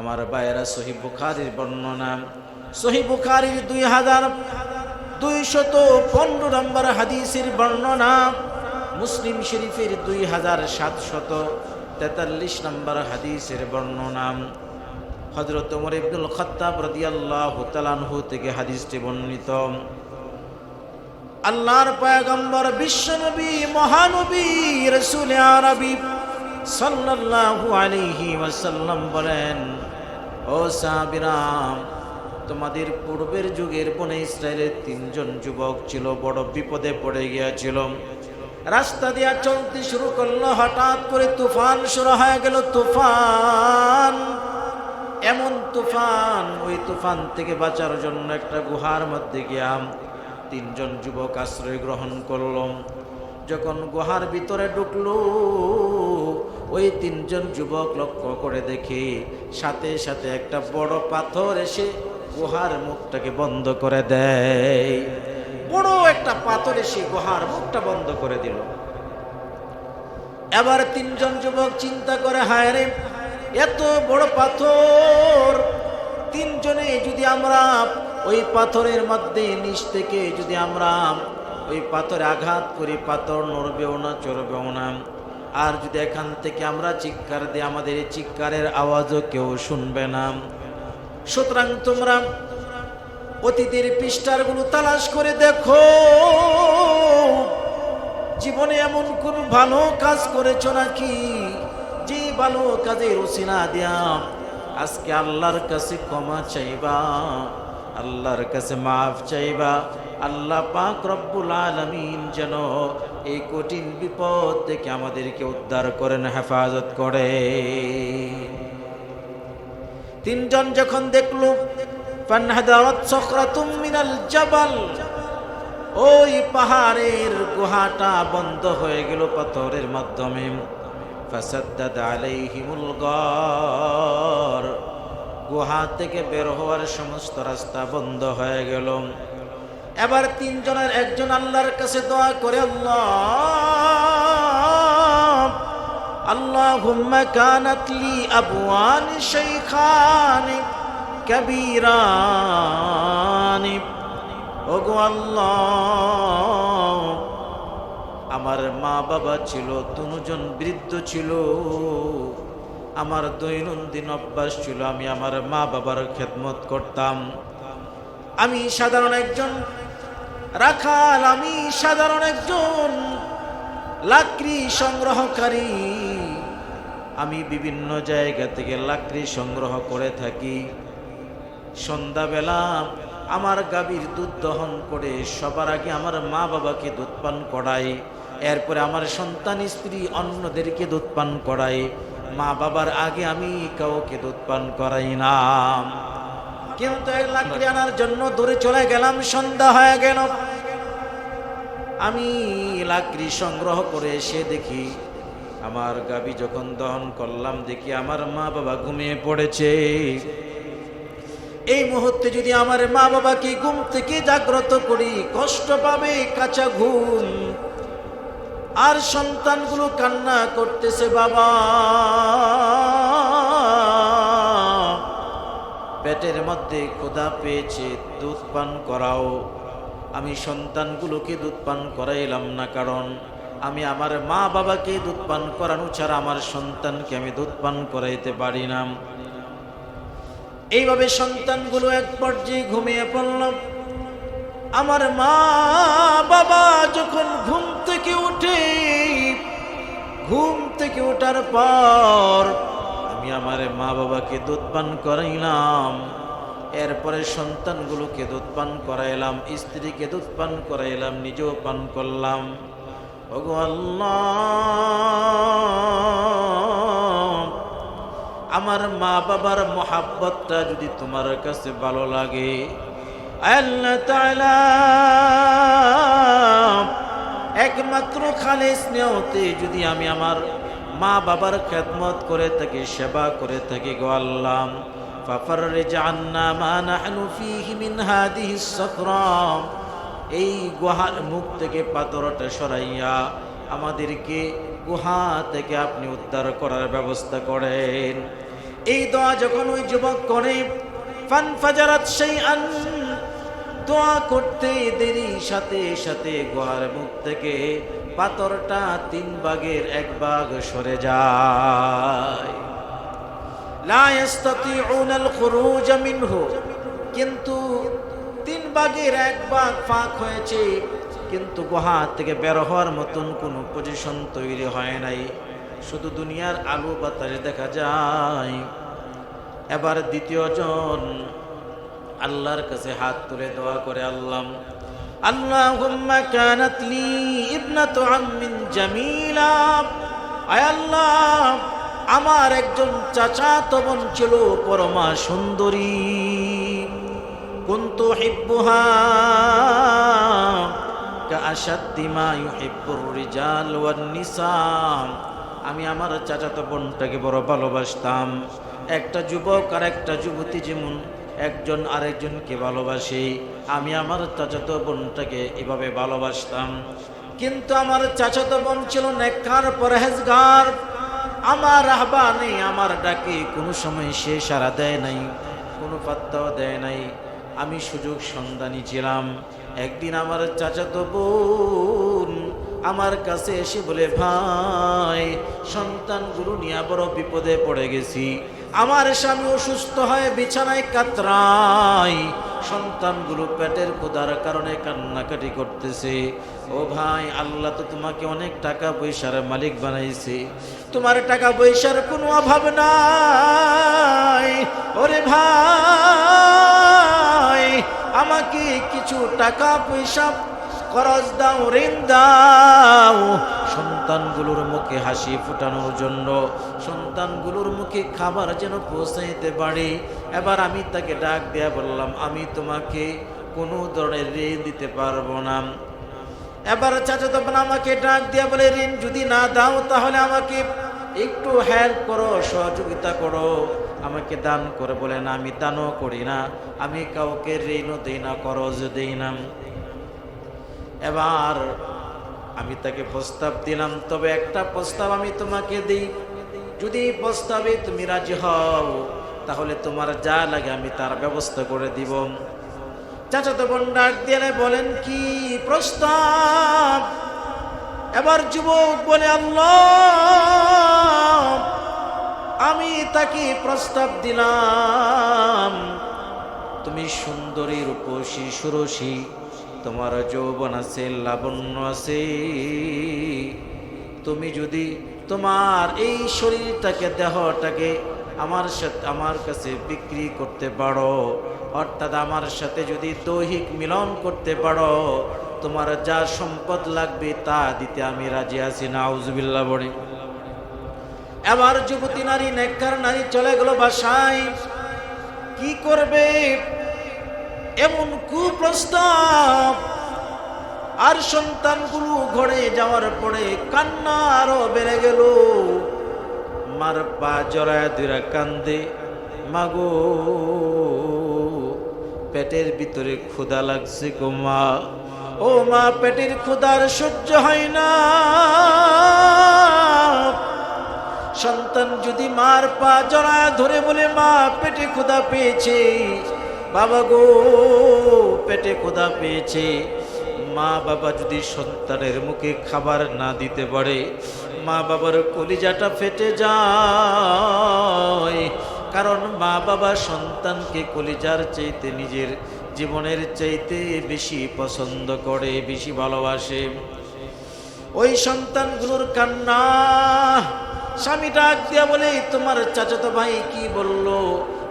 আমার বায়েরা সহি বুখারির বর্ণনা। সহি বুখারির দুই হাজার দুইশত পনেরো নম্বর হাদিসের বর্ণনা। মুসলিম শরীফের দুই হাজার সাতশত তেতাল্লিশ নম্বর হাদিসের বর্ণনা। হজরত ওমর ইবনুল খত্তাব রাদিয়াল্লাহু তাআলাহু থেকে হাদিসটি বর্ণিত। আল্লাহর পয়গম্বর বিশ্বনবী, মহানবী, রসুল আরবি সাল্লাল্লাহু আলাইহি ওয়াসাল্লাম বলেন ও সাহাবীরাম, তোমাদের পূর্বের যুগের বনে ইসরায়েলের তিনজন যুবক ছিল, বড় বিপদে পড়ে গিয়েছিল। রাস্তা দিয়া চলতে শুরু করল, হঠাৎ করে তুফান শুরু হয়ে গেল, তুফান। এমন তুফান, ওই তুফান থেকে বাঁচার জন্য একটা গুহার মধ্যে গিয়াম তিনজন যুবক আশ্রয় গ্রহণ করল। যখন গুহার ভিতরে ঢুকলো ওই তিনজন যুবক লক্ষ্য করে দেখে সাথে সাথে একটা বড় পাথর এসে গুহার মুখটাকে বন্ধ করে দেয়। বড় একটা পাথর এসে গুহার মুখটা বন্ধ করে দিল। এবার তিনজন যুবক চিন্তা করে, হায় রে, এত বড় পাথর। তিনজনে যদি আমরা ওই পাথরের মধ্যে নিচ থেকে যদি আমরা ওই পাথরে আঘাত করি, পাথর নড়বেও না, চড়বেও না। আর যদি এখান থেকে আমরা চিৎকার দিই, আমাদের এই চিৎকারের আওয়াজও কেউ শুনবে না। সুতরাং তোমরা অতীতের পৃষ্ঠারগুলো তালাশ করে দেখো। জীবনে এমন কোন ভালো কাজ করেছ নাকি? যে ভালো কাজে রসিনা দিয়া আজকে আল্লাহর কাছে ক্ষমা চাইবা, আল্লাহর কাছে মাফ চাইবা। আল্লাহ পাক রব্বুল আলমিন যেন এই কঠিন বিপদ থেকে আমাদেরকে উদ্ধার করেন, হেফাজত করে। তিনজন যখন দেখল জাবাল, ওই পাহাড়ের গুহাটা বন্ধ হয়ে গেল পাথরের মাধ্যমে। গুহা থেকে বের হওয়ার সমস্ত রাস্তা বন্ধ হয়ে গেল। এবার তিনজনের একজন আল্লাহর কাছে দোয়া করে, আল্লাহ, আল্লাহুম্মা কানাত লি আবওয়ান শাইখানি ওগো আল্লাহ, আমার মা বাবা ছিল, তনুজন বৃদ্ধ ছিল, আমার দৈনন্দিন অভ্যাস ছিল, আমি আমার মা বাবার খেদমত করতাম। আমি সাধারণ একজন রাখাল, আমি সাধারণ একজন লাকড়ি সংগ্রহকারী। আমি বিভিন্ন জায়গা থেকে লাকড়ি সংগ্রহ করে থাকি। সন্ধ্যাবেলা আমার গাভীর দুধ দহন করে সবার আগে আমার মা বাবাকে দুধ পান করাই, এরপরে আমার সন্তান, স্ত্রী অন্যদেরকে দুধ পান করাই। মা বাবার আগে আমি কাউকে দুধ পান করাই না। কিন্তু এক লাকড়ি আনার জন্য দূরে চলে গেলাম, সন্ধ্যা হয়ে গেল। আমি লাকড়ি সংগ্রহ করে এসে দেখি, আমার গাবি যখন দহন করলাম, দেখি আমার মা বাবা ঘুমিয়ে পড়েছে। এই মুহূর্তে যদি আমার মা বাবাকে ঘুম থেকে জাগ্রত করি, কষ্ট পাবে কাঁচা ঘুম। আর সন্তানগুলো কান্না করতেছে, বাবা। পেটের মধ্যে ক্ষুধা পেয়েছে, দুধ পান করাও। আমি সন্তানগুলোকে দুধ পান করাইলাম না কারণ আমি আমার মা বাবাকে দুধ পান করানো ছাড়া আমার সন্তানকে আমি দুধ পান করাইতে পারি না। এইভাবে সন্তানগুলো এক পর্যায়ে ঘুমিয়ে পড়ল। আমার মা বাবা যখন ঘুম থেকে উঠে, ঘুম থেকে ওঠার পর আমি আমার মা বাবাকে দুধ পান করাইলাম। এরপরে সন্তানগুলোকে দুধ পান করাইলাম, স্ত্রীকে দুধ পান করাইলাম, নিজেও পান করলাম। ওগো আল্লাহ, আমার মা বাবার মহাব্বতটা যদি তোমার কাছে ভালো লাগে, আল্লাহ একমাত্র খালে স্নেহতে যদি আমি আমার মা বাবার খেদমত করে থাকি, সেবা করে থাকি গো আল্লাহ। ফাফাররিজ আন্না মা নাহনু ফীহি মিন এই গুহার মুখ থেকে পাথরটা সরাইয়া আমাদেরকে গুহা থেকে আপনি উদ্ধার করার ব্যবস্থা করেন। এই দোয়া যখন ওই যুবক করে, ফান সেই আন দোয়া করতে দেরি, সাথে সাথে গুহার মুখ থেকে পাথরটা তিন ভাগের এক ভাগ সরে যায়। কিন্তু তিন ভাগের এক ভাগ ফাঁক হয়েছে, কিন্তু গুহা থেকে বের হওয়ার মতন কোনো পজিশন তৈরি হয় নাই। শুধু দুনিয়ার আলো বাতাস দেখা যায়। এবার দ্বিতীয় জন আল্লাহর কাছে হাত তুলে দোয়া করে আল্লাহ আল্লাহুম্মা কানাত লি ইবনাতু আম্মিন জামিলা। আয় আল্লাহ, আমার একজন চাচাতো বোন ছিল পরমা সুন্দরী। কুন্তু হিব্বুহা কাআশাদ্দি মা ইউহিব্বুর রিজাল ওয়ান নিসা। আমি আমার চাচাতো বোনটাকে বড় ভালোবাসতাম। একটা যুবক আর একটা যুবতী যেমন একজন আরেকজনকে ভালোবাসি। আমি আমার চাচাতো বোনটাকে এভাবে ভালোবাসতাম। কিন্তু আমার চাচাতো বোন ছিল নেককার, পরহেজগার। আমার আহ্বানে আমার ডাকে কোনো সময় সে সারা দেয় নাই, কোনো পাত্তাও দেয় নাই। আমি সুযোগ সন্ধানী ছিলাম। একদিন আমার চাচাতো বোন আমার কাছে এসে বলে, ভাই, সন্তানগুলো নিয়ে বড় বিপদে পড়ে গেছি। আমার স্বামী অসুস্থ হয়ে, বিছানায় কাতরায়। সন্তানগুলো পেটের ক্ষুধার কারণে কান্নাকাটি করতেছে। ও ভাই, আল্লাহ তো তোমাকে অনেক টাকা পয়সার মালিক বানাইছে। তোমার টাকা পয়সার কোনো অভাব নাই। ওরে ভাই, আমাকে কিছু টাকা পয়সা খরচ দাও, ঋণ দাও। সন্তানগুলোর মুখে হাসি ফোটানোর জন্য সন্তানগুলোর মুখে খাবার যেন পৌঁছাইতে পারি। এবার আমি তাকে ডাক দেয়া বললাম, আমি তোমাকে কোনো ধরনের ঋণ দিতে পারব না। এবার চাচা তখন আমাকে ডাক দিয়া বলে, ঋণ যদি না দাও তাহলে আমাকে একটু হেল্প করো, সহযোগিতা করো। আমাকে দান করে বলে, না, আমি দানও করি না। আমি কাউকে ঋণও দিই না করজ দিই না। এবার আমি তাকে প্রস্তাব দিলাম, তবে একটা প্রস্তাব আমি তোমাকে দিই। যদি প্রস্তাবে তুমি রাজি হও, তাহলে তোমার যা লাগে আমি তার ব্যবস্থা করে দিব। চাচাতো বোন ডাক দিয়ে বলেন, কি প্রস্তাব? এবার যুবক বলে, আল্লাহ, আমি তাকে প্রস্তাব দিলাম। তুমি সুন্দরী রূপসী, সুরসী তোমার যৌবন আছে, লাবণ্য আছে। তুমি যদি তোমার এই শরীরটাকে, দেহটাকে আমার সাথে, আমার কাছে বিক্রি করতে পারো, অর্থাৎ আমার সাথে যদি দৈহিক মিলন করতে পারো, তোমার যা সম্পদ লাগবে তা দিতে আমি রাজি আছি না আউজবিল্লা বড়ি এবার যুবতী নারী, নেককার নারী চলে গেল বাসায়। কি করবে? এমন কুপ্রস্তাব। আর সন্তানগুলো ঘরে যাওয়ার পরে কান্না আরও বেড়ে গেল। মার পা জড়ায় দুরা কান্দে। মাগো, পেটের ভিতরে ক্ষুধা লাগছে গো মা। ও মা, পেটের ক্ষুধার সহ্য হয় না। সন্তান যদি মার পা জড়ায় ধরে বলে, মা, পেটে ক্ষুধা পেয়েছে। বাবা গো, পেটে ক্ষুধা পেয়েছে। মা বাবা যদি সন্তানের মুখে খাবার না দিতে পারে, মা বাবার কলিজাটা ফেটে যায়। কারণ মা বাবা সন্তানকে কলিজার চাইতে, নিজের জীবনের চাইতে বেশি পছন্দ করে, বেশি ভালোবাসে। ওই সন্তানগুলোর কান্না, স্বামী ডাক দিয়া বলে, তোমার চাচাতো ভাই কি বলল?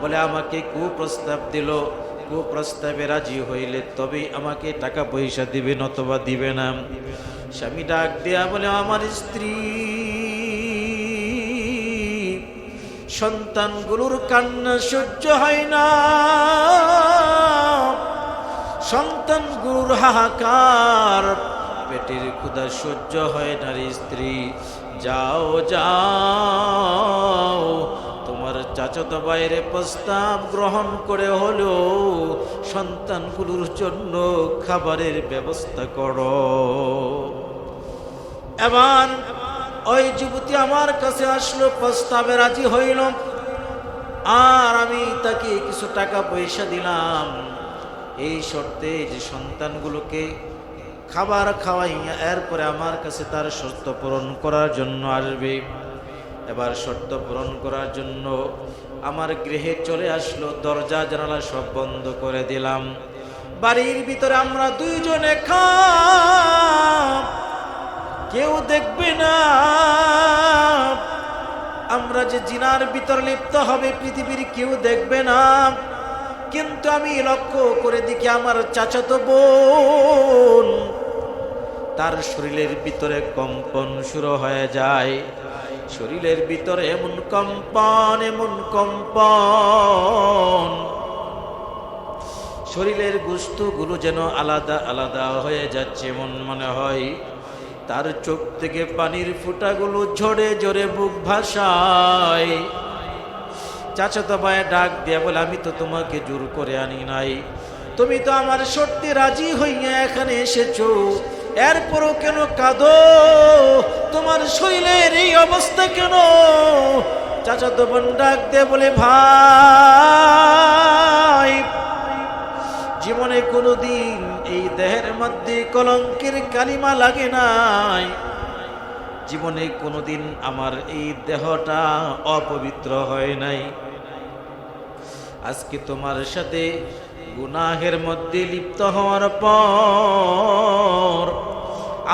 বলে আমাকে কুপ্রস্তাব দিল। কুপ্রস্তাবে রাজি হইলে তবে আমাকে টাকা পয়সা দিবে, নতবা দিবে না। স্বামী ডাক দেয়া বলে, আমার স্ত্রী, সন্তানগুলোর কান্না সহ্য হয় না। সন্তানগুলোর হাহাকার, পেটের ক্ষুধা সহ্য হয় নারী স্ত্রী। যাও যাও চাচাতো বাইরে প্রস্তাব গ্রহণ করে হলো সন্তানগুলোর জন্য খাবারের ব্যবস্থা করো। এবার ওই যুবতী আমার কাছে আসলো, প্রস্তাবে রাজি হইল। আর আমি তাকে কিছু টাকা পয়সা দিলাম। এই শর্তে যে সন্তানগুলোকে খাবার খাওয়াইয়া এরপরে আমার কাছে তার শর্ত পূরণ করার জন্য আসবে। এবার শর্ত পূরণ করার জন্য আমার গৃহে চলে আসলো, দরজা, জানালা সব বন্ধ করে দিলাম। বাড়ির ভিতরে আমরা দুইজনে খাম কেউ দেখবে না। আমরা যে জিনার ভিতর লিপ্ত হবে, পৃথিবীর কেউ দেখবে না। কিন্তু আমি লক্ষ্য করে দেখি আমার চাচাতো বোন, তার শরীরের ভিতরে কম্পন শুরু হয়ে যায়। শরীরের ভিতরে এমন কম্পন এমন কম্পন। শরীরেরগুলো যেন আলাদা আলাদা হয়ে যাচ্ছে, এমন মনে হয়। তার চোখ থেকে পানির ফুটাগুলো ঝরে ঝরে বুক ভাসায়। চাচাতো ভাই ডাক দিয়া বলে, আমি তো তোমাকে জোর করে আনি নাই। তুমি তো আমার সত্যি রাজি হইয়া এখানে এসেছ। এরপরও কেন কাঁদো? তোমার শরীরের এই অবস্থা কেন? চাচাতো বোন ডাক দে বলে, ভাই, জীবনে কোনোদিন এই দেহের মধ্যে কলঙ্কের কালিমা লাগে নাই। জীবনে কোনোদিন আমার এই দেহটা অপবিত্র হয় নাই। আজকে তোমার সাথে গুনাহের মধ্যে লিপ্ত হওয়ার পর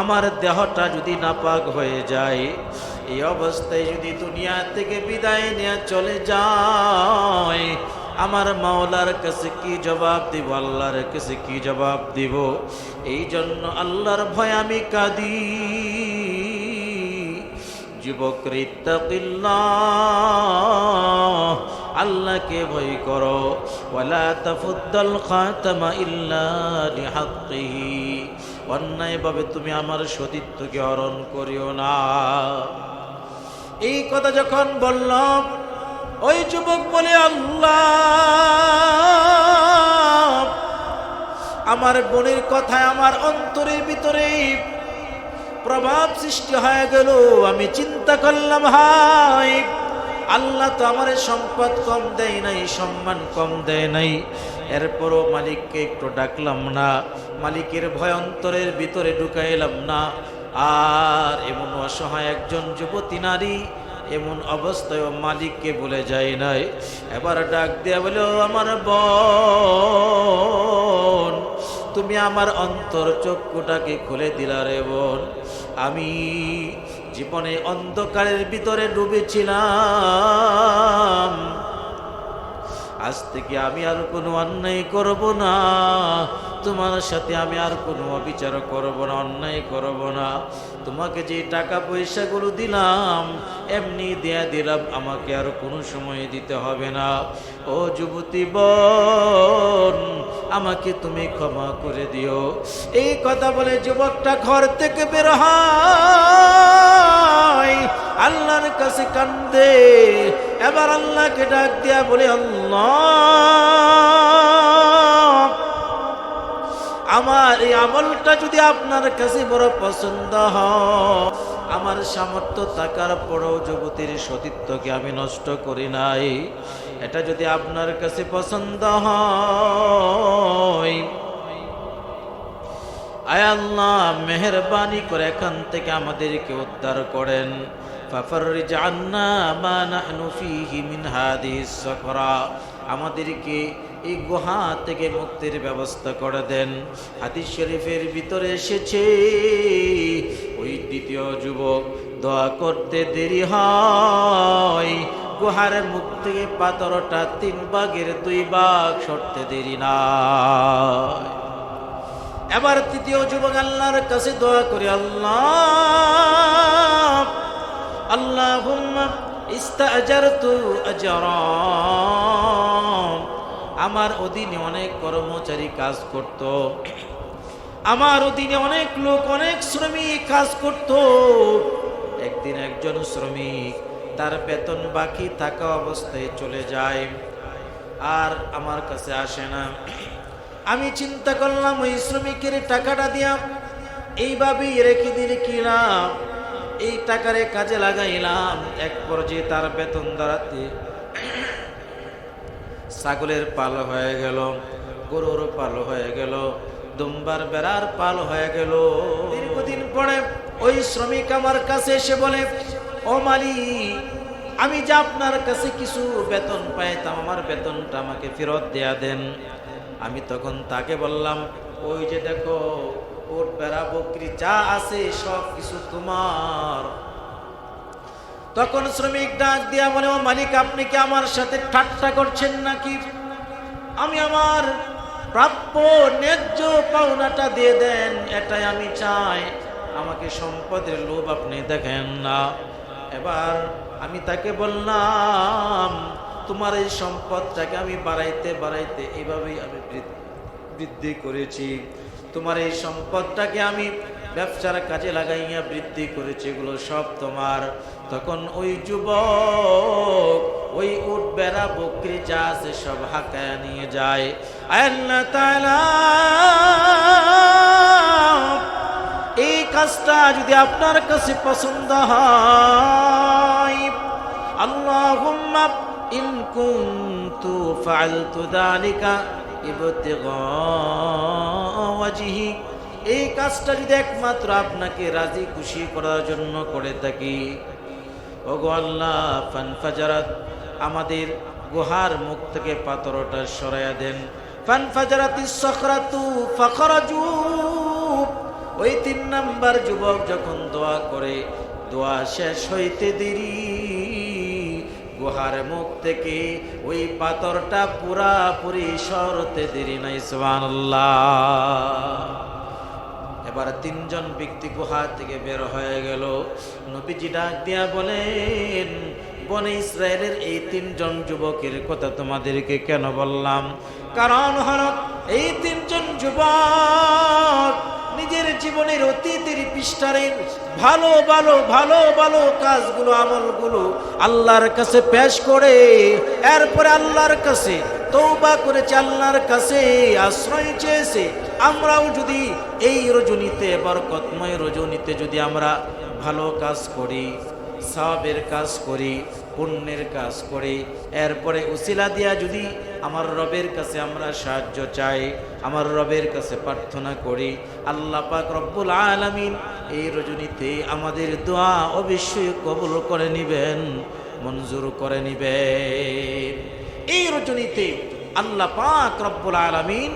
আমার দেহটা যদি নাপাক হয়ে যায়, এই অবস্থায় যদি দুনিয়া থেকে বিদায় নিয়ে চলে যায়, আমার মাওলার কাছে কি জবাব দিব, আল্লাহর কাছে কি জবাব দিব? এই জন্য আল্লাহর ভয় আমি কাঁদি। যুবক আল্লাহকে ভয় করো। ওয়ালা তাফুদ্দাল খাতামা ইল্লা লিহাক্কিহি। অন্যায়ভাবে তুমি আমার সতীত্বকে হরণ করিও না। এই কথা যখন বললাম, ওই যুবক বলে, আল্লাহ, আমার বোনের কথায় আমার অন্তরের ভিতরে প্রভাব সৃষ্টি হয়ে গেল। আমি চিন্তা করলাম হাই আল্লাহ তো আমার সম্পদ কম দেয় নাই, সম্মান কম দেয় নাই। এরপরও মালিককে একটু ডাকলাম না, মালিকের ভয় অন্তরের ভিতরে ঢুকাইলাম না। আর এমন অসহায় একজন যুবতী নারী এমন অবস্থায় মালিককে বলে যায় নাই। এবার ডাক দেয়া বলে আমার বোন, তুমি আমার অন্তর চক্ষুটাকে খুলে দিলা রে বোন। আমি জীবনে অন্ধকারের ভিতরে ডুবেছিলাম। আজ থেকে আমি আর কোনো অন্যায় করব না। তোমার সাথে আমি আর কোনো অবিচার করব না, অন্যায় করব না। তোমাকে যে টাকা পয়সাগুলো দিলাম, এমনি দেয়া দিলাম, আমাকে আর কোনো সময় দিতে হবে না। ও যুবতী বোন আমাকে তুমি ক্ষমা করে দিও। এই কথা বলে যুবকটা ঘর থেকে বের হয়। আল্লাহর কাছে কান্দে। এবার আল্লাহকে ডাক দিয়া বলে, আল্লাহ, আমার এই আমলটা যদি আপনার কাছে বড় পছন্দ হয় আমার সামর্থ্য থাকার পরেও যুবতীর সতীত্বকে আমি নষ্ট করি নাই। এটা যদি আপনার কাছে পছন্দ হয়। আয় আল্লাহ, মেহরবানি করে এখান থেকে আমাদেরকে উদ্ধার করেন। ফাফারিজ আন্না মা নাহনু ফীহি মিন হাদিস আমাদেরকে এই গুহা থেকে মুক্তির ব্যবস্থা করে দেন। হাদিস শরীফের ভিতরে এসেছে, ওই দ্বিতীয় যুবক দোয়া করতে দেরি হয়। গুহার মুখ থেকে পাথরটা তিন ভাগের দুই বাঘ সরতে দেরি না এবার তৃতীয় যুবক আল্লাহর কাছে দোয়া করে, আল্লাহ আল্লাহ ইস্তাজারতু আজরাম আমার অধীনে অনেক কর্মচারী কাজ করত। আমার অধীনে অনেক লোক, অনেক শ্রমিক কাজ করত। একদিন একজন শ্রমিক তার বেতন বাকি থাকা অবস্থায় চলে যায় আর আমার কাছে আসে না। আমি চিন্তা করলাম, ওই শ্রমিকের টাকাটা দিয়া এইভাবেই রেখে দিলে কিলাম এই টাকারে কাজে লাগাইলাম। এক পর্যায়ে তার বেতন দাঁড়াতে ছাগলের পাল হয়ে গেল, গরুর পাল হয়ে গেল, দুম্বার বেড়ার পাল হয়ে গেল। দীর্ঘদিন পরে ওই শ্রমিক আমার কাছে এসে বলে, ও মালিক, আমি যে আপনার কাছে কিছু বেতন পাইতাম, আমার বেতনটা আমাকে ফেরত দেয়া দেন। আমি তখন তাকে বললাম, ওই যে দেখো, ওর বেড়া, বকরি যা আছে সব কিছু তোমার। তখন শ্রমিক ডাক দিয়া বলে, ও মালিক, আপনি কি আমার সাথে ঠাট্টা করছেন নাকি? আমি আমার প্রাপ্য ন্যায্য পাওনাটা দিয়ে দেন, এটাই আমি চাই। আমাকে সম্পদের লোভ আপনি দেখেন না। এবার আমি তাকে বললাম, তোমার এই সম্পদটাকে আমি বাড়াইতে বাড়াইতে এইভাবেই আমি বৃদ্ধি বৃদ্ধি করেছি। তোমার এই সম্পদটাকে আমি ব্যবসার কাজে লাগাইয়া বৃদ্ধি করেছে, এগুলো সব তোমার। তখন ওই যুবক, ওই উট বেড়া বকরি যা আছে সব হাঁকায় নিয়ে যায়। আল্লাহ তাআলা, এই কাজটা যদি আপনার কাছে পছন্দ হয়, আল্লাহুম্মা ইন কুনতু ফাআলতু যালিকা ইবতিগা ওয়াজহি। এই কাজটা যদি একমাত্র আপনাকে রাজি খুশি করার জন্য করে থাকি, ওগো আল্লাহ ফানফাজারাত আমাদের গুহার মুখ থেকে পাথরটা সরাইয়া দেন। ফানফাজারাতিস সখরাতু ফাখরাজু, ওই তিন নাম্বার যুবক যখন দোয়া করে, দোয়া শেষ হইতে দেরি, গুহার মুখ থেকে ওই পাথরটা পুরাপুরি সরতে দেরি নাই, সুবহানাল্লাহ। এবার তিনজন ব্যক্তি গুহা থেকে বের হয়ে গেল। নবীজি ডাক দিয়া বলেন, বনে ইসরায়েলের এই তিনজন যুবকের কথা তোমাদেরকে কেন বললাম? কারণ হল এই তিনজন যুবক নিজের জীবনের অতীতের পৃষ্ঠারে ভালো ভালো ভালো ভালো কাজগুলো, আমলগুলো আল্লাহর কাছে পেশ করে, এরপরে আল্লাহর কাছে তৌবা করেছে, আল্লাহর কাছে আশ্রয় চেয়েছে আমরাও যদি এই রজনীতে, বরকতময় রজনীতে যদি আমরা ভালো কাজ করি, সাবের কাজ করি, পুণ্যের কাজ করি, এরপরে উসিলা দিয়া যদি আমার রবের কাছে আমরা সাহায্য চাই, আমার রবের কাছে প্রার্থনা করি, আল্লাহ পাক রব্বুল আলামিন এই রজনীতে আমাদের দোয়া অবশ্যই কবুল করে নিবেন, মঞ্জুর করে নিবেন। এই রজনীতে আল্লাহ পাক রব্বুল আলামিন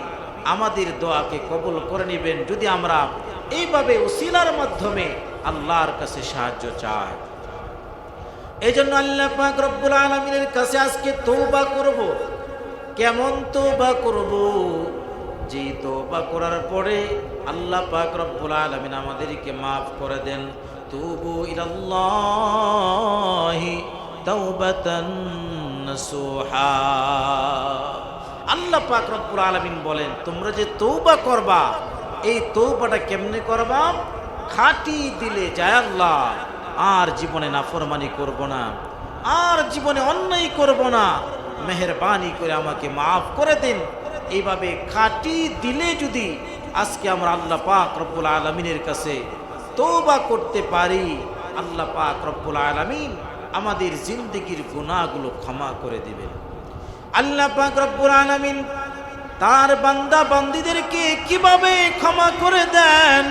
আমাদের দোয়াকে কবুল করে নেবেন যদি আমরা এইভাবে উসিলার মাধ্যমে আল্লাহর কাছে সাহায্য চাই। এই জন্য আল্লাহ পাক রব্বুল আলমিনের কাছে আজকে তৌবা করব। কেমন তৌবা করব? যে তৌবা করার পরে আল্লাহ পাক রব্বুল আলমিন আমাদেরকে মাফ করে দেন। তুবু ইলাল্লাহি তাওবাতান নাসুহা। আল্লাহ পাক রব্বুল আলমিন বলেন, তোমরা যে তৌবা করবা, এই তৌবাটা কেমনে করবা? খাটি দিলে যায় আল্লাহ, আর জীবনে নাফরমানি করব না, আর জীবনে অন্যায় করব না। মেহরবানি করে আমাকে মাফ করে দিন। এইভাবে খাটি দিলে যদি আজকে আমরা আল্লাহ পাক রব্বুল আলমিনের কাছে তৌবা করতে পারি, আল্লাহ পাক রব্বুল আলমিন আমাদের জিন্দগির গুণাগুলো ক্ষমা করে দিবেন। আল্লাহ পাক রব্বুল আলামিন তার বান্দা বান্দিদেরকে কীভাবে ক্ষমা করে দেন?